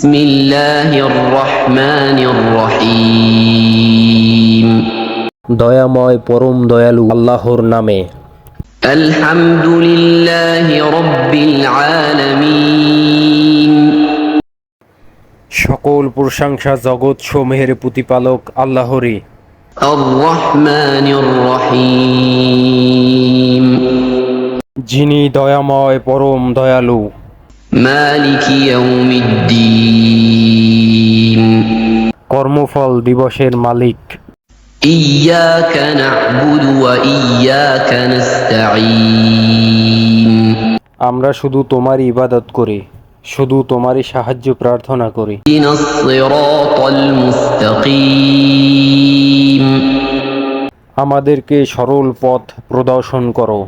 بسم الله الرحمن الرحيم দয়াময় পরম দয়ালু আল্লাহর নামে الحمد لله رب العالمين সকল প্রশংসা জগৎ সমূহের প্রতিপালক আল্লাহরই الرحمن الرحيم যিনি দয়াময় পরম দয়ালু مالك يوم الدين কর্মফল দিবসের মালিক। ইয়াকা না'বুদু ওয়া ইয়াকা নাস্তাঈন। আমরা শুধু তোমারই ইবাদত করি শুধু তোমারই সাহায্য প্রার্থনা করি। আমাদেরকে সরল পথ প্রদর্শন করো।